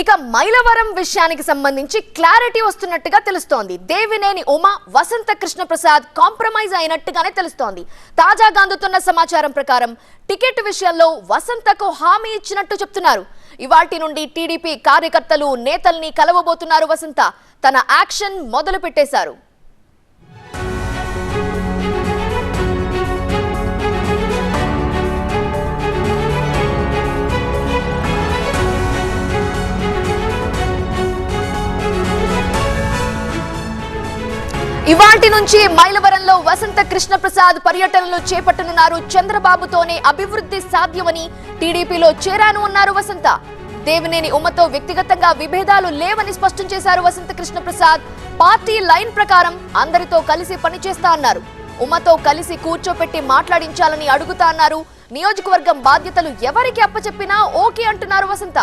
ఇక మైలవరం విషయానికి సంబంధించి క్లారిటీ వస్తున్నట్టుగా తెలుస్తోంది. దేవినేని ఉమ వసంత కృష్ణ ప్రసాద్ కాంప్రమైజ్ అయినట్టుగానే తెలుస్తోంది. తాజాగా అందుతున్న సమాచారం ప్రకారం టికెట్ విషయంలో వసంతకు హామీ ఇచ్చినట్టు చెప్తున్నారు. ఇవాటి నుండి టీడీపీ కార్యకర్తలు నేతల్ని కలవబోతున్నారు వసంత. తన యాక్షన్ మొదలు పెట్టేశారు ఇవాటి నుంచి మైలవరంలో వసంత కృష్ణప్రసాద్ పర్యటనలు చేపట్టనున్నారు. చంద్రబాబుతోనే అభివృద్ధి సాధ్యమని టీడీపీలో చేరాను అన్నారు వసంత. దేవినేని ఉమ్మతో వ్యక్తిగతంగా విభేదాలు లేవని స్పష్టం చేశారు వసంత కృష్ణప్రసాద్. పార్టీ లైన్ ప్రకారం అందరితో కలిసి పనిచేస్తా అన్నారు. ఉమ్మతో కలిసి కూర్చోపెట్టి మాట్లాడించాలని అడుగుతా అన్నారు. నియోజకవర్గం బాధ్యతలు ఎవరికి అప్పచెప్పినా ఓకే అంటున్నారు వసంత.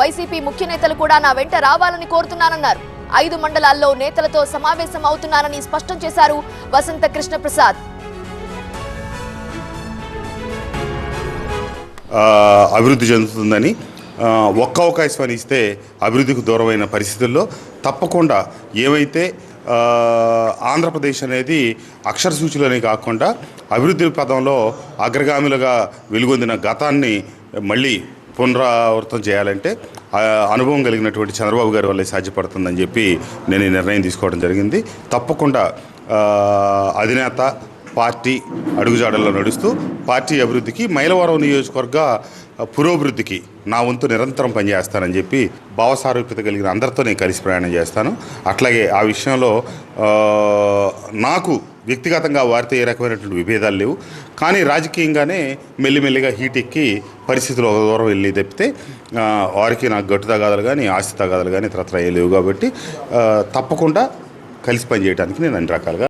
వైసీపీ ముఖ్య నేతలు కూడా నా వెంట రావాలని కోరుతున్నానన్నారు. ఐదు మండలాల్లో నేతలతో సమావేశం అవుతున్నారని స్పష్టం చేశారు వసంత కృష్ణప్రసాద్. ప్రసాద్ అభివృద్ధి చెందుతుందని ఒక్క అవకాశం ఇస్తే అభివృద్ధికి దూరమైన పరిస్థితుల్లో తప్పకుండా ఏవైతే ఆంధ్రప్రదేశ్ అనేది అక్షర సూచులని కాకుండా అభివృద్ధి పదంలో అగ్రగాములుగా వెలుగొందిన గతాన్ని మళ్ళీ పునరావృతం చేయాలంటే అనుభవం కలిగినటువంటి చంద్రబాబు గారి వల్లే సాధ్యపడుతుందని చెప్పి నేను ఈ నిర్ణయం తీసుకోవడం జరిగింది. తప్పకుండా అధినేత పార్టీ అడుగుజాడల్లో నడుస్తూ పార్టీ అభివృద్ధికి మైలవరం నియోజకవర్గ పురోభివృద్ధికి నా వంతు నిరంతరం పనిచేస్తానని చెప్పి భావసారూప్యత కలిగిన అందరితో నేను కలిసి ప్రయాణం చేస్తాను. అట్లాగే ఆ విషయంలో నాకు వ్యక్తిగతంగా వారితో ఏ రకమైనటువంటి విభేదాలు లేవు. కానీ రాజకీయంగానే మెల్లిమెల్లిగా హీట్ ఎక్కి పరిస్థితులు ఒక దూరం వెళ్ళి తప్పితే వారికి నాకు గట్టు తగాదాలు కానీ ఆస్తి తగాదాలు కానీ ఇతరత్ర లేవు కాబట్టి తప్పకుండా కలిసి పనిచేయడానికి నేను అన్ని రకాలుగా